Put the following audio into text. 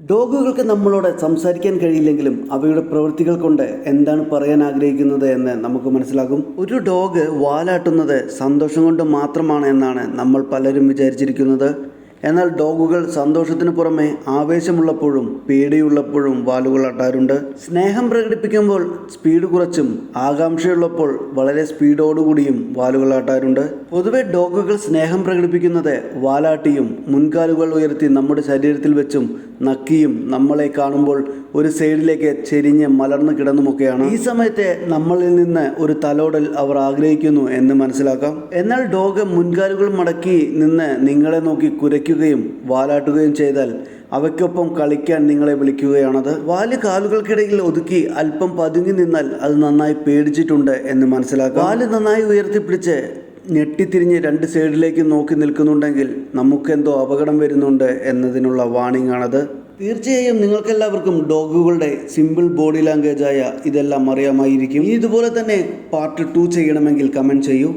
ഡോഗുകൾക്ക് നമ്മളോട് സംസാരിക്കാൻ കഴിയില്ലെങ്കിലും അവയുടെ പ്രവൃത്തികൾ കൊണ്ട് എന്താണ് പറയാൻ ആഗ്രഹിക്കുന്നത് എന്ന് നമുക്ക് മനസ്സിലാകും. ഒരു ഡോഗ് വാലാട്ടുന്നത് സന്തോഷം കൊണ്ട് മാത്രമാണ് എന്നാണ് നമ്മൾ പലരും വിചാരിച്ചിരിക്കുന്നത്. എന്നാൽ ഡോഗുകൾ സന്തോഷത്തിന് പുറമെ ആവേശമുള്ളപ്പോഴും പേടിയുള്ളപ്പോഴും വാലുകൾ അട്ടാറുണ്ട്. സ്നേഹം പ്രകടിപ്പിക്കുമ്പോൾ സ്പീഡ് കുറച്ചും ആകാംക്ഷയുള്ളപ്പോൾ വളരെ സ്പീഡോടുകൂടിയും വാലുകൾ ആട്ടാറുണ്ട് പൊതുവെ ഡോഗുകൾ സ്നേഹം പ്രകടിപ്പിക്കുന്നത് വാലാട്ടിയും മുൻകാലുകൾ ഉയർത്തി നമ്മുടെ ശരീരത്തിൽ വെച്ചും നക്കിയും നമ്മളെ കാണുമ്പോൾ ഒരു സൈഡിലേക്ക് ചെരിഞ്ഞ് മലർന്നു കിടന്നുമൊക്കെയാണ്. ഈ സമയത്തെ നമ്മളിൽ നിന്ന് ഒരു തലോടൽ അവർ ആഗ്രഹിക്കുന്നു എന്ന് മനസ്സിലാക്കാം. എന്നാൽ ഡോഗ് മുൻകാലുകൾ മടക്കി നിന്ന് നിങ്ങളെ നോക്കി കുരയ്ക്കുകയും വാലാട്ടുകയും ചെയ്താൽ അവയ്ക്കൊപ്പം കളിക്കാൻ നിങ്ങളെ വിളിക്കുകയാണത്. വാൽ കാലുകൾക്കിടയിൽ ഒതുക്കി അല്പം പതുങ്ങി നിന്നാൽ അത് നന്നായി പേടിച്ചിട്ടുണ്ട് എന്ന് മനസ്സിലാക്കാം. വാൽ നന്നായി ഉയർത്തിപ്പിടിച്ച് ഞെട്ടിത്തിരിഞ്ഞ് രണ്ട് സൈഡിലേക്ക് നോക്കി നിൽക്കുന്നുണ്ടെങ്കിൽ നമുക്കെന്തോ അപകടം വരുന്നുണ്ട് എന്നതിനുള്ള വാണിംഗ് ആണത് തീർച്ചയായും നിങ്ങൾക്കെല്ലാവർക്കും ഡോഗുകളുടെ സിമ്പിൾ ബോഡി ലാംഗ്വേജ് ആയ ഇതെല്ലാം അറിയാമായിരിക്കും. ഇതുപോലെ തന്നെ പാർട്ട് ടു ചെയ്യണമെങ്കിൽ കമന്റ് ചെയ്യൂ.